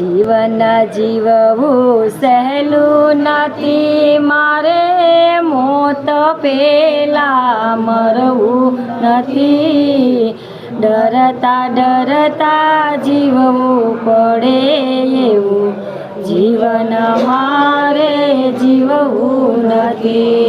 જીવન જીવવું સહેલું નથી. મારે મોત પેલા મરવું નથી. ડરતા ડરતા જીવવું પડે એવું. જીવન મારે જીવવું નથી.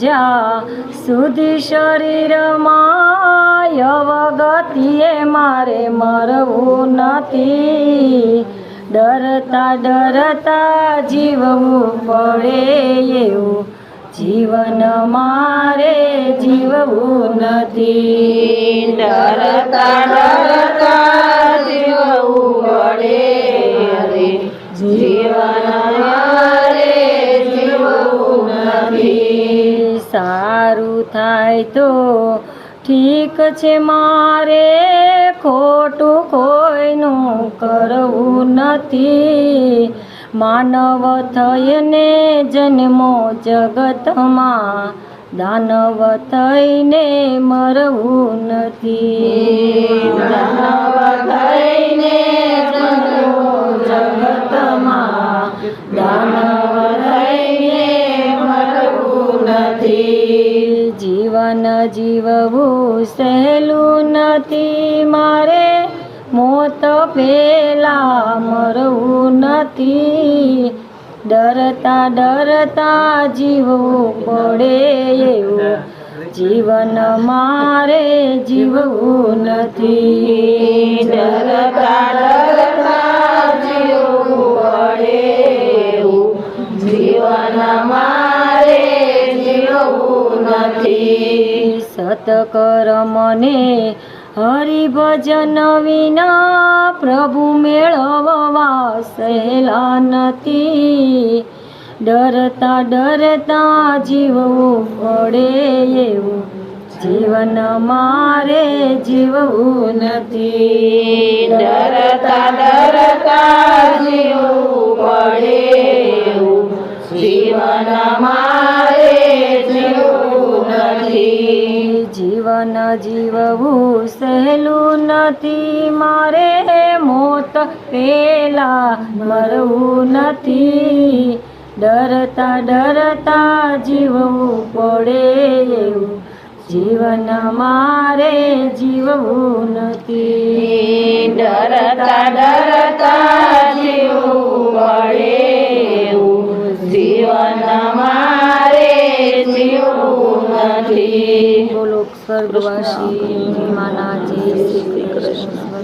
જા સુધી શરીરમાં અવગતિએ મારે મરવું નથી. ડરતા ડરતા જીવવું પડે એવું. જીવન મારે જીવવું નથી. ડરતા સારું થાય તો ઠીક છે મારે. ખોટું કોઈનું કરવું નથી. માનવ થઈને જન્મો જગતમાં, દાનવ થઈને મરવું નથી. દાનવ થઈને જન્મો જગતમાં, દાનવ થઈને નથી. જીવન જીવવું સહેલું નથી. મારે મોત પેલા મરવું નથી. ડરતા ડરતા જીવવું પડે એવું. જીવન મારે જીવવું નથી. ડરતા ડરતા જીવવું પડે એવું. જીવન મારે નથી. સતકર્મને હરિભજન વિના પ્રભુ મેળવવા સહેલા નથી. ડરતા ડરતા જીવવું પડે એવું. જીવન મારે જીવવું નથી. ડરતા ડરતા જીવવું પડે એવું. જીવન જીવન જીવવું સહેલું નથી. મારે મોત પેલા મરવું નથી. ડરતા ડરતા જીવવું પડે જીવન મારે જીવવું નથી. ડરતા ડરતા જીવવું પડે જીવન મારે જીવવું નથી. સ્વર્ગવાસી મહિમાના જય શ્રી કૃષ્ણ